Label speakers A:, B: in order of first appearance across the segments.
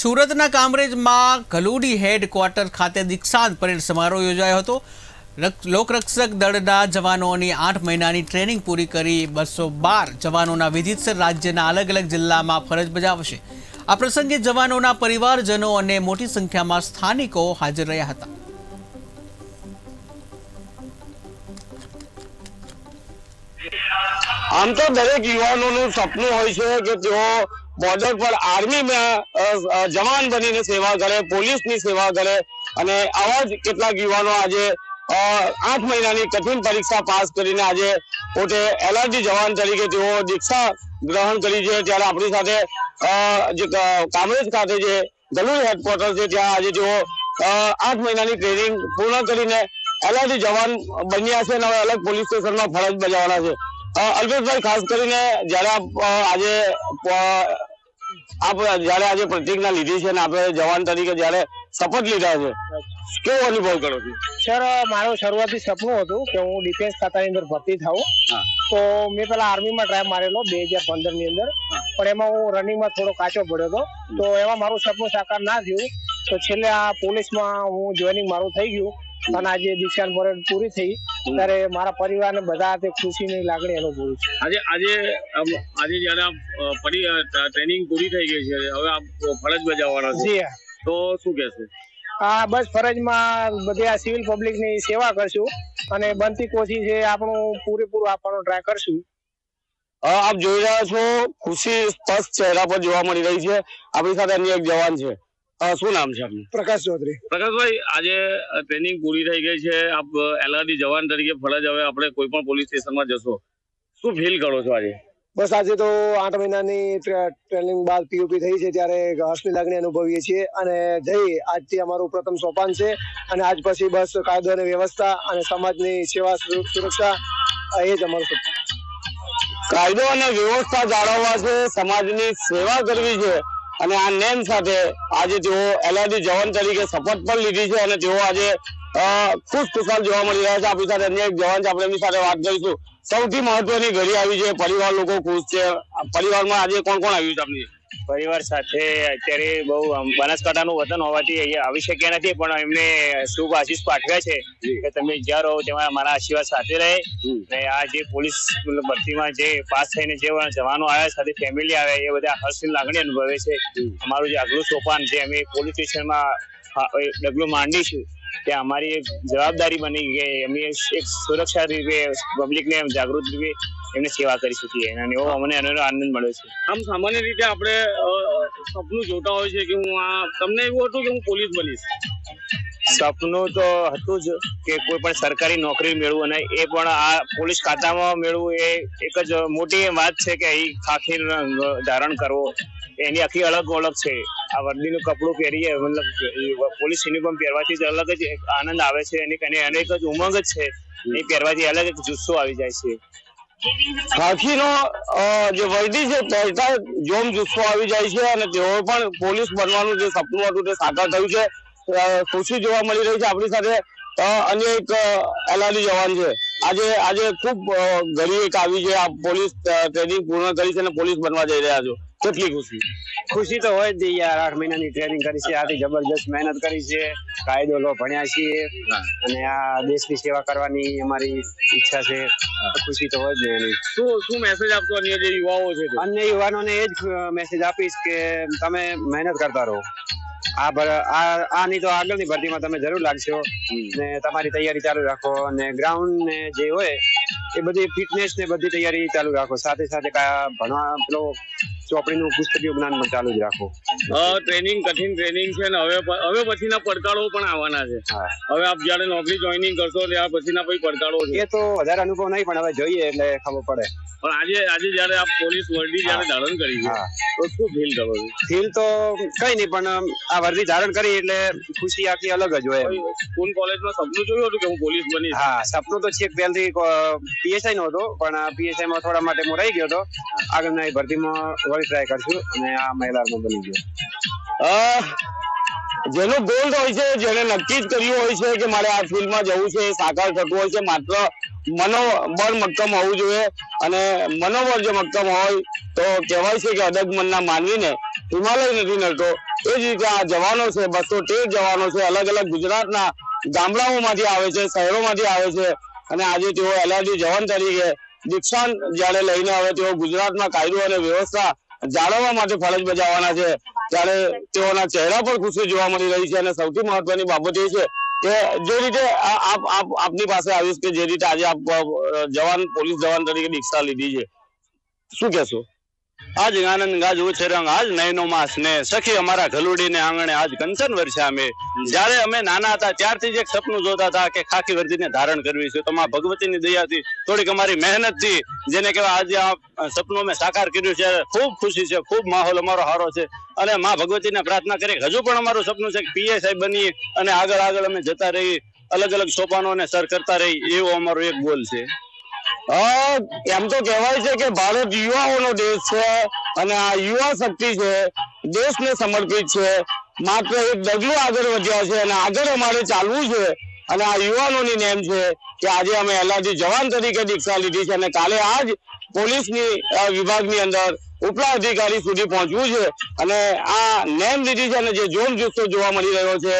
A: સુરતના કામરેજમાં ગલુડી હેડક્વાર્ટર ખાતે દીક્ષાંત પરેડ સમારોહ યોજાયો હતો. લોકરક્ષક દળના જવાનોની આઠ મહિનાની ટ્રેનિંગ પૂરી કરી બસો બાર જવાનોના વિધિતસર રાજ્યના અલગ અલગ જિલ્લામાં ફરજ બજાવશે. આ પ્રસંગે જવાનોના પરિવારજનો અને મોટી સંખ્યામાં સ્થાનિકો હાજર રહ્યા હતા.
B: આમ તો દરેક યુવાનોનું સપનું હોય છે કે તેઓ બોર્ડર પર આર્મીમાં જવાન બનીને સેવા કરે, પોલીસની સેવા કરે અને આવા જ કેટલાક યુવાનો આજે આઠ મહિનાની કઠિન પરીક્ષા પાસ કરીને આજે પોતે એલઆરજી જવાન તરીકે તેઓ દીક્ષા ગ્રહણ કરી છે. ત્યારે આપણી સાથે જે કામરેજ ખાતે જે ગલુડ હેડક્વાર્ટર છે, ત્યાં આજે તેઓ આઠ મહિનાની ટ્રેનિંગ પૂર્ણ કરીને એલઆરજી જવાન બન્યા છે અને હવે અલગ પોલીસ સ્ટેશનમાં ફરજ બજાવવાના છે. અલ્પેશભાઈ, ખાસ કરીને જ્યારે આજે આપ જયારે આજે પ્રતિજ્ઞા લીધી છે ને આપણે જવાન તરીકે જયારે શપથ લીધા છે કેવો અનુભવ કરો છો?
C: સર મારું શરૂઆતથી સપનું હતું કે હું ડિફેન્સ ખાતાની અંદર ભરતી થાઉં. તો મેં પેલા આર્મીમાં ટ્રાય મારેલો બે હજાર પંદરની અંદર પણ એમાં હું રનિંગમાં થોડો કાચો પડ્યો હતો. તો એમાં મારું સપનું સાકાર ના થયું. તો છેલ્લે આ પોલીસમાં હું જોઈનિંગ મારું થઈ ગયું. અને આજે દીક્ષાંત પરેડ પૂરી થઈ ત્યારે મારા પરિવારને બધા તે ખુશીની લાગણી અનુભવી છે.
D: આજે આજે આજે જયારે ટ્રેનિંગ પૂરી થઈ ગઈ છે હવે આપ ફરજ બજાવવાના છે. તો શું કહેશો?
C: આ બસ ફરજમાં બધી આ સિવિલ પબ્લિકની સેવા કરશું અને બનતી કોશિશ એ આપણું પૂરેપૂરું આપવાનો ટ્રાય કરશું.
B: આપ જોઈ રહ્યા છો ખુશી સ્પષ્ટ ચહેરા પર જોવા મળી રહી છે. આપણી સાથે અન્ય એક જવાન છે. શું નામ છે આપનું?
C: પ્રકાશ ચૌધરી.
D: પ્રકાશભાઈ આજે ટ્રેનિંગ પૂરી થઈ ગઈ છે. આપ એલઆરડી જવાન તરીકે ફરજ હવે આપણે કોઈ પણ પોલીસ સ્ટેશનમાં જશો. શું ફીલ કરો છો આજે?
C: બસ આજે તો આઠ મહિનાની ટ્રેનિંગ બાદ પીઓપી થઈ છે ત્યારે હર્ષની લાગણી અનુભવીએ છીએ અને જઈ આજથી અમારું પ્રથમ સોપાન છે. અને આજ પછી બસ કાયદો અને વ્યવસ્થા અને સમાજની સેવા સુરક્ષા એ જ અમારું
B: કાયદો અને વ્યવસ્થા જાળવવા છે સમાજની સેવા કરવી છે. અને આ નેમ સાથે આજે તેઓ એલઆરડી જવાન તરીકે શપથ પણ લીધી છે અને તેઓ આજે અ, ખુશ ખુશાલ જોવા મળી રહ્યા છે. આપણી સાથે અન્ય એક જવાન છે આપણે એમની સાથે વાત કરીશું. સૌથી મહત્વની ઘડી આવી છે પરિવાર લોકો ખુશ છે. પરિવારમાં આજે કોણ કોણ આવ્યું છે આપની?
E: પરિવાર સાથે અત્યારે બહુ બનાસકાંઠા બનાસકાંઠાનું વતન હોવાથી અહીંયા આવી શક્યા નથી પણ એમને શુભ આશીષ પાઠવ્યા છે કે તમે જ્યાં રહો તેમાં મારા આશીર્વાદ સાથે રહે. અને આ જે પોલીસ ભરતીમાં જે પાસ થઈને જે જવાનો આવ્યા સાથે ફેમિલી આવે એ બધા હર્ષની લાગણી અનુભવે છે. અમારું જે આગલું સોપાન જે અમે પોલીસ સ્ટેશનમાં ડગલું માંડીશું કે અમારી એક જવાબદારી બની કે અમે એક સુરક્ષા રૂપે પબ્લિકને જાગૃત રૂપે એમને સેવા કરી શકીએ અને એવો અમને એનો આનંદ મળ્યો છે.
D: આમ સામાન્ય રીતે આપણે સપનું જોતા હોય છે કે હું આ તમને એવું હતું કે હું પોલીસ બનીશ?
E: સપનું તો હતું જ કે કોઈ પણ સરકારી નોકરી મેળવું અને એ પણ આ પોલીસ ખાતામાં મેળવું એ એક જ મોટી વાત છે કે અહીં ખાખી રંગ ધારણ કરવો. એની આખી અલગ ઓળખ છે. આ વર્દીનું કપડું પહેરીએ મતલબ પોલીસ યુનિફોર્મ પહેરવાથી જ અલગ જ આનંદ આવે છે. અને અને અનેક જ ઉમંગ જ છે. એ પહેરવાથી અલગ જ જુસ્સો આવી જાય છે.
B: ખાખીનો જે વર્દી છે પહેરતા જોમ જુસ્સો આવી જાય છે અને તેઓ પણ પોલીસ બનવાનું જે સપનું હતું તે સાકાર થયું છે. ખુશી જોવા મળી રહી છે આપણી સાથે. અન્ય એક એલઆરડી જવાન છે. આજે આજે ખૂબ ઘડી એક આવી છે. આ પોલીસ ટ્રેનિંગ પૂર્ણ કરી છે અને પોલીસ બનવા જઈ રહ્યા છો. કેટલી ખુશી?
E: ખુશી તો હોય જ યાર. આઠ મહિનાની ટ્રેનિંગ કરી છે. આથી જબરદસ્ત મહેનત કરી છે. કાયદો લો ભણ્યા છીએ અને આ દેશની સેવા કરવાની અમારી ઈચ્છા છે ખુશી તો હોય જ ને એની.
D: શું શું મેસેજ આપશો અન્ય જે યુવાઓ છે
E: અન્ય યુવાનોને એ જ મેસેજ આપીશ કે તમે મહેનત કરતા રહો. આ આ આની તો આગળની ભરતીમાં તમે જરૂર લાગશો. ને તમારી તૈયારી ચાલુ રાખો અને ગ્રાઉન્ડ ને જે હોય એ બધી ફિટનેસ ને બધી તૈયારી ચાલુ રાખો. સાથે સાથે ભણવા પેલો ચોપડીનું પુસ્તકીય જ્ઞાન પણ ચાલુ જ રાખો
D: ટ્રેનિંગ કઠિન ટ્રેનિંગ છે ને હવે હવે પછીના પડકારો પણ આવવાના છે. હવે આપ જયારે નોકરી જોઈનિંગ કરશો ત્યાર પછીના પછી પડકારો છે.
E: એ તો વધારે અનુભવ નહીં પણ હવે જોઈએ એટલે ખબર પડે.
D: પણ આજે આજે જયારે આપ પોલીસ વર્દી જયારે ધારણ કરી તો શું ફીલ કરો છો?
E: ફીલ તો કઈ નહીં પણ આ વર્દી ધારણ કરી એટલે ખુશી આખી અલગ જ હોય.
D: સ્કૂલ કોલેજમાં સપનું જોયું હતું કે હું પોલીસ બની
E: હા સપનું તો છેક પહેલથી પીએસઆઈ નો હતો પણ પીએસઆઈ માં થોડા માટે હું રહી ગયો હતો. આગળના ભરતીમાં વળી ટ્રાય કરશું અને આ મહિલામાં બની ગયો.
B: જેનો ગોલ હોય છે જેને નક્કી જ કર્યું હોય છે કે મારે આ ફિલ્ડમાં જવું છે એ સાકાર થતું હોય છે, માત્ર મનોબળ મક્કમ હોવું જોઈએ. અને મનોબળ જો મક્કમ હોય, તો કહેવાય છે કે અડગ મનના માનવીને હિમાલય નથી નડતો એ જ રીતે આ જવાનો છે, બસો તેર જવાનો છે, અલગ અલગ ગુજરાતના ગામડાઓમાંથી આવે છે, શહેરોમાંથી આવે છે. અને આજે તેઓ એલઆરડી જવાન તરીકે દીક્ષાંત જ્યારે લઈને આવે તેઓ ગુજરાતમાં કાયદો અને વ્યવસ્થા જાળવવા માટે ફરજ બજાવવાના છે. ત્યારે તેઓના ચહેરા પર ખુશી જોવા મળી રહી છે અને સૌથી મહત્વની બાબત એ છે કે જે રીતે આપ આપ આપની પાસે આવીશ કે જે રીતે આજે આપ જવાન પોલીસ જવાન તરીકે દીક્ષા લીધી છે. શું કહેશો?
F: આજ આનંદ ગાજ ઉછેરંગ આજ નયનો માસ ને સખી અમારા ઘલુડીને આંગણે આજ કંચન વર્ષા અમે. જ્યારે અમે નાના હતા, ત્યારથી જ એક સપનું જોતા હતા કે ખાખી વર્દીને ધારણ કરવી છે. તો માં ભગવતીની દયાથી થોડીક અમારી મહેનતથી, જેને કહેવાય આજે આ સપનું અમે સાકાર કર્યું છે. ખૂબ ખુશી છે, ખૂબ માહોલ અમારો સારો છે. અને માં ભગવતીને પ્રાર્થના કરી, હજુ પણ અમારું સપનું છે કે પીએસઆઈ બની અને આગળ આગળ અમે જતા રહી, અલગ અલગ સોપાનો ને સર કરતા રહી. એવો અમારો એક ગોલ છે.
B: એમ તો કહેવાય છે કે ભારત યુવાઓનો દેશ છે અને આ યુવા શક્તિ છે, દેશને સમર્પિત છે. માત્ર એક ડગલું આગળ વધ્યા છે અને આગળ અમારે ચાલવું છે અને આ યુવાનોની નેમ છે કે આજે અમે એલઆરજી જવાન તરીકે દીક્ષા લીધી છે અને કાલે આજ પોલીસની વિભાગની અંદર ઉપલા અધિકારી સુધી પહોંચવું છે. અને આ નેમ લીધી છે અને જે જોમ જુસ્સો જોવા મળી રહ્યો છે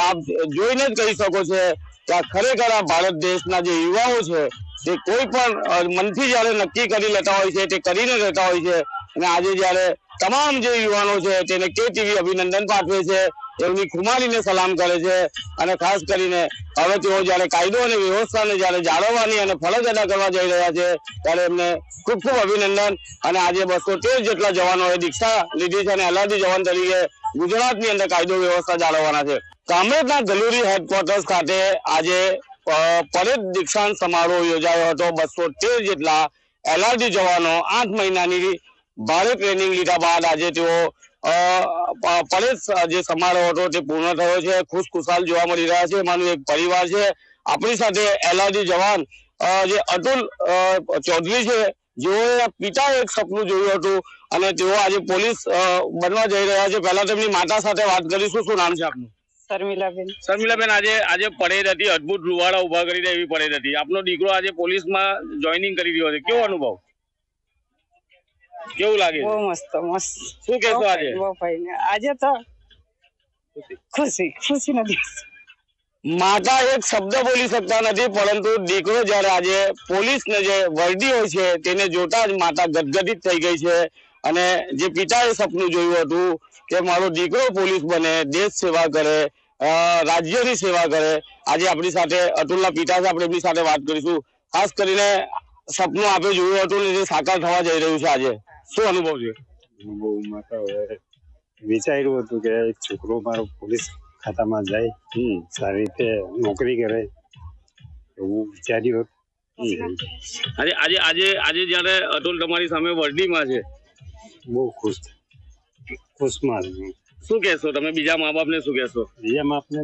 B: આપ જોઈને જ કહી શકો છો કે આ ખરેખર આ ભારત દેશના જે યુવાઓ છે તે કોઈ પણ મનથી જયારે નક્કી કરી લેતા હોય છે, તે કરીને રહેતા હોય છે, અને આજે જયારે તમામ જે યુવાનો છે, તેને કેટીવી અભિનંદન પાઠવે છે એમની ખુમારીને સલામ કરે છે, અને ખાસ કરીને હવે તેઓ જયારે કાયદો અને વ્યવસ્થાને જયારે જાળવવાની અને ફરજ અદા કરવા જઈ રહ્યા છે, ત્યારે એમને ખૂબ ખૂબ અભિનંદન, અને આજે બસો તેર જેટલા જવાનોએ દીક્ષા લીધી છે, અને અલાદી જવાન તરીકે ગુજરાતની અંદર કાયદો વ્યવસ્થા જાળવવાના છે. કામરેજના ગલુરી હેડક્વાર્ટર્સ ખાતે આજે પરેડ દીક્ષાંત સમારોહ યોજાયો હતો. બસો તેર જેટલા એલઆરડી જવાનો આઠ મહિનાની ભારે ટ્રેનિંગ લીધા બાદ આજે તેઓ પરેડ જે સમારોહ હતો તે પૂર્ણ થયો છે. ખુશખુશાલ જોવા મળી રહ્યા છે. એમાંનું એક પરિવાર છે. આપણી સાથે એલઆરડી જવાન જે અતુલ ચૌધરી છે, જેઓએ પિતાએ એક સપનું જોયું હતું અને તેઓ આજે પોલીસ બનવા જઈ રહ્યા છે. પહેલા તેમની માતા સાથે વાત કરીશું. શું નામ છે આપનું?
G: શર્મિલાબેન
D: શર્મિલાબેન આજે આજે પરેડ હતી અદભુત રૂવાડા ઊભા કરી દે એવી પરેડ હતી. આપનો દીકરો આજે પોલીસમાં જોઈનિંગ કરી રહ્યો છે. કેવો અનુભવ? કેવું લાગે
G: બહુ મસ્ત મસ્ત.
D: શું કહેશો આજે?
G: બહુ આજે તો ખુશી. ખુશી નથી
B: માતા એક શબ્દ બોલી શકતા નથી પરંતુ દીકરો જ્યારે આજે પોલીસને જે વર્દી હોય છે તેને જોતા જ માતા ગદગદિત થઈ ગઈ છે. અને જે પિતાએ સપનું જોયું હતું કે મારો દીકરો પોલીસ બને દેશ સેવા કરે રાજ્યની સેવા કરે આજે આપણી સાથે અતુલના પિતા છે આપણે એમની સાથે વાત કરીશું. ખાસ કરીને સપનું આપણે જોયું હતું ને જે સાકાર થવા જઈ રહ્યું છે આજે. શું અનુભવ છે?
H: બહુ માતા હવે વિચાર્યું હતું કે એક છોકરો મારો પોલીસ ખાતામાં જાય. સારી રીતે નોકરી કરે. એવું વિચાર્યું હતું.
D: આજે આજે આજે આજે જયારે અતુલ તમારી સામે વર્દીમાં છે
H: બહુ ખુશ ખુશમાં છું.
D: શું કહેશો? તમે બીજા મા બાપને શું કહેશો?
H: બીજા મા બાપને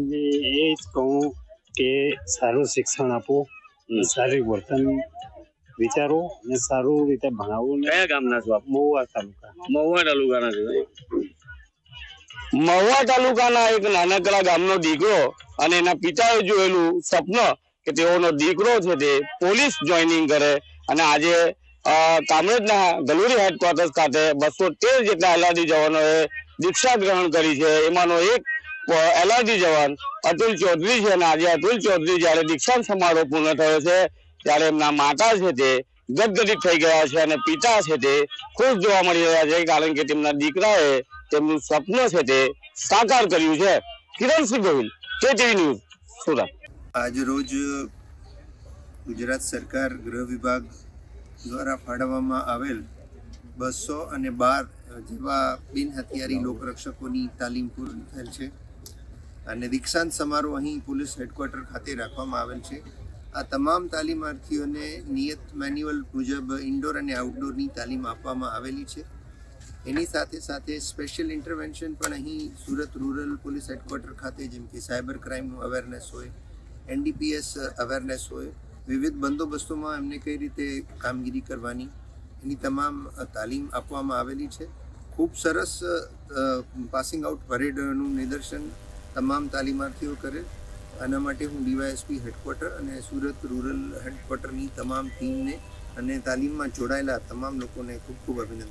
H: એ જ કહું કે સારું શિક્ષણ આપો સારી વર્તન વિચારો અને સારું રીતે ભણાવો
D: કયા ગામના છો આપ?
H: મહુવા તાલુકા.
D: મહુવા તાલુકાના છો
B: મહુવા તાલુકાના એક નાનકડા ગામનો દીકરો અને એના પિતાએ જોયેલું સ્વપ્ન કે તેઓનો દીકરો છે તે પોલીસ જોઈનિંગ કરે અને આજે કામરેજના ગલુરી હેડક્વાર્ટર્સ ખાતે બસો તેર જેટલા એલઆરડી જવાનોએ દીક્ષા ગ્રહણ કરી છે. એમાંનો એક એલઆરડી જવાન અતુલ ચૌધરી છે અને આજે અતુલ ચૌધરી જ્યારે દીક્ષાંત સમારોહ પૂર્ણ થયો છે, ત્યારે એમના માતા છે તે ગદગદિત થઈ ગયા છે અને પિતા છે તે ખુશ જોવા મળી રહ્યા છે કારણ કે તેમના દીકરાએ તેમનું સ્વપ્ન છે તે સાકાર કર્યું છે. Kiransinh Gohil, KTV news, Surat.
I: આજરોજ ગુજરાત સરકાર ગૃહ વિભાગ દ્વારા ફાળવવામાં આવેલ બસો અને બાર જેવા બિન હથિયારી લોકરક્ષકોની તાલીમ પૂરી થયેલ છે. અને દીક્ષાંત સમારોહ અહીં પોલીસ હેડક્વાર્ટર ખાતે રાખવામાં આવેલ છે. આ તમામ તાલીમાર્થીઓને નિયત મેન્યુઅલ મુજબ ઇન્ડોર અને આઉટડોરની તાલીમ આપવામાં આવેલી છે. એની સાથે સાથે સ્પેશિયલ ઇન્ટરવેન્શન પણ અહીં સુરત રૂરલ પોલીસ હેડક્વાર્ટર ખાતે જેમ કે સાયબર ક્રાઇમનું અવેરનેસ હોય, એનડીપીએસ અવેરનેસ હોય વિવિધ બંદોબસ્તોમાં એમને કઈ રીતે કામગીરી કરવાની, એની તમામ તાલીમ આપવામાં આવેલી છે. ખૂબ સરસ પાસિંગ આઉટ પરેડનું નિદર્શન તમામ તાલીમાર્થીઓ કરે. આના માટે હું ડીવાયએસપી હેડક્વાર્ટર અને સુરત રૂરલ હેડક્વાર્ટરની તમામ ટીમને અને તાલીમમાં જોડાયેલા તમામ લોકોને ખૂબ ખૂબ અભિનંદન.